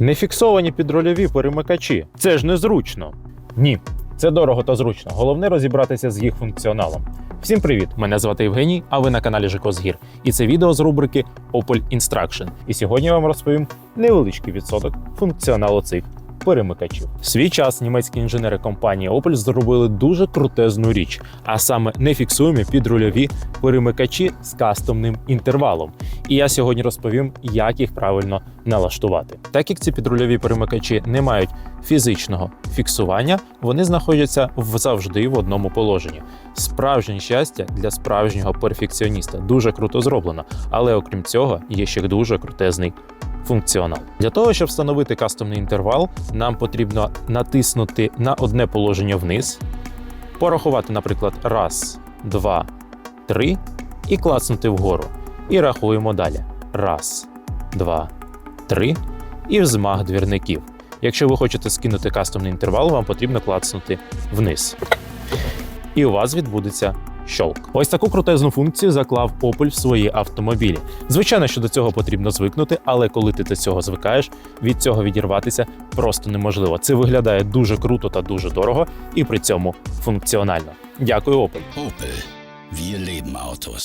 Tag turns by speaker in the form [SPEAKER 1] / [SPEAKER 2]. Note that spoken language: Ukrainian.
[SPEAKER 1] Нефіксовані підрольові перемикачі. Це ж незручно. Ні, це дорого та зручно. Головне розібратися з їх функціоналом. Всім привіт! Мене звати Євгеній, а ви на каналі Жикозгір. І це відео з рубрики Opel Instruction. І сьогодні я вам розповім невеличкий відсоток функціоналу цих перемикачів. В свій час німецькі інженери компанії Opel зробили дуже крутезну річ, а саме нефіксуємі підрульові перемикачі з кастомним інтервалом. І я сьогодні розповім, як їх правильно налаштувати. Так як ці підрульові перемикачі не мають фізичного фіксування, вони знаходяться завжди в одному положенні. Справжнє щастя для справжнього перфекціоніста дуже круто зроблено, але окрім цього є ще дуже крутезний функціонал. Для того, щоб встановити кастомний інтервал, нам потрібно натиснути на одне положення вниз, порахувати, наприклад, раз, два, три і клацнути вгору. І рахуємо далі. Раз, два, три і взмах двірників. Якщо ви хочете скинути кастомний інтервал, вам потрібно клацнути вниз. І у вас відбудеться щолк. Ось таку крутезну функцію заклав Opel в свої автомобілі. Звичайно, що до цього потрібно звикнути, але коли ти до цього звикаєш, від цього відірватися просто неможливо. Це виглядає дуже круто та дуже дорого, і при цьому функціонально. Дякую, Opel.
[SPEAKER 2] Opel. Wir leben Autos.